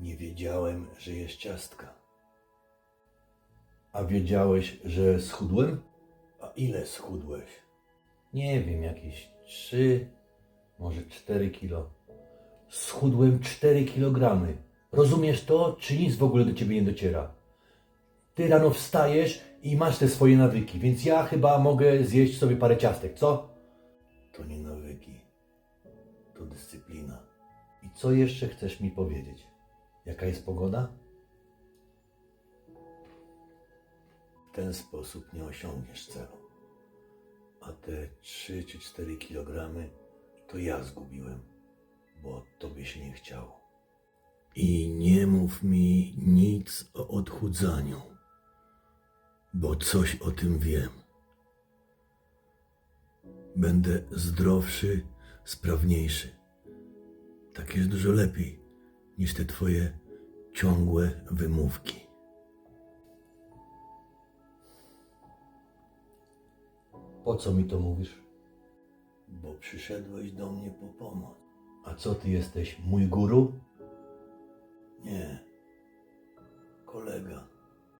Widziałem, że jest ciastka. A wiedziałeś, że schudłem? A ile schudłeś? Nie wiem, jakieś trzy, może cztery kilo. Schudłem cztery kilogramy. Rozumiesz to, czy nic w ogóle do ciebie nie dociera? Ty rano wstajesz i masz te swoje nawyki, więc ja chyba mogę zjeść sobie parę ciastek, co? To nie nawyki, to dyscyplina. I co jeszcze chcesz mi powiedzieć? Jaka jest pogoda? W ten sposób nie osiągniesz celu. A te 3 czy 4 kilogramy to ja zgubiłem, bo tobie się nie chciało. I nie mów mi nic o odchudzaniu, bo coś o tym wiem. Będę zdrowszy, sprawniejszy. Tak jest dużo lepiej niż te twoje ciągłe wymówki. Po co mi to mówisz? Bo przyszedłeś do mnie po pomoc. A co ty jesteś, mój guru? Nie. Kolega.